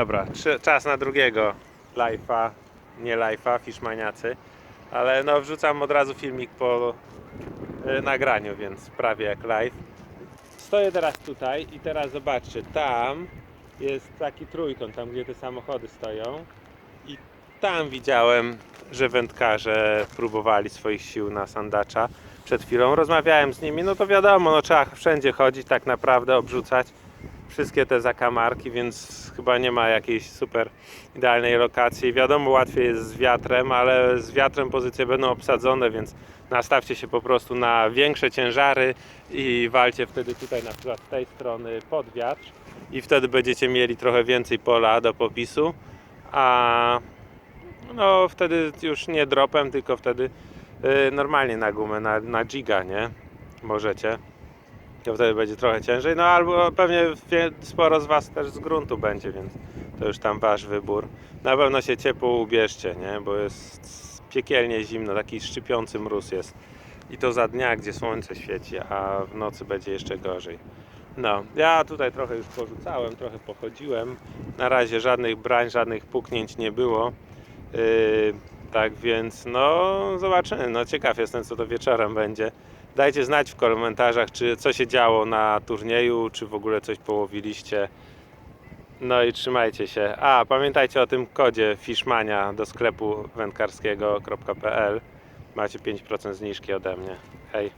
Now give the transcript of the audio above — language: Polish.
Dobra, czas na drugiego live'a, nie live'a, fiszmaniacy, ale no wrzucam od razu filmik po y, nagraniu, więc prawie jak live. Stoję teraz tutaj i teraz zobaczcie, tam jest taki trójkąt, tam gdzie te samochody stoją i tam widziałem, że wędkarze próbowali swoich sił na sandacza przed chwilą. Rozmawiałem z nimi, no to wiadomo, no trzeba wszędzie chodzić tak naprawdę, obrzucać wszystkie te zakamarki, więc chyba nie ma jakiejś super idealnej lokacji. Wiadomo, łatwiej jest z wiatrem, ale z wiatrem pozycje będą obsadzone, więc nastawcie się po prostu na większe ciężary i walcie wtedy tutaj na przykład z tej strony pod wiatr i wtedy będziecie mieli trochę więcej pola do popisu, a no wtedy już nie dropem, tylko wtedy y, normalnie na gumę, na, na giga, nie? Możecie to wtedy będzie trochę ciężej, no albo pewnie sporo z Was też z gruntu będzie, więc to już tam Wasz wybór. Na pewno się ciepło ubierzcie, nie? Bo jest piekielnie zimno, taki szczypiący mróz jest. I to za dnia, gdzie słońce świeci, a w nocy będzie jeszcze gorzej. No, ja tutaj trochę już porzucałem, trochę pochodziłem. Na razie żadnych brań, żadnych puknięć nie było. Yy, tak więc, no, zobaczymy. No, ciekaw jestem, co to wieczorem będzie. Dajcie znać w komentarzach, czy co się działo na turnieju, czy w ogóle coś połowiliście. No i trzymajcie się. A, pamiętajcie o tym kodzie Fishmania do sklepu wędkarskiego.pl. Macie 5% zniżki ode mnie. Hej.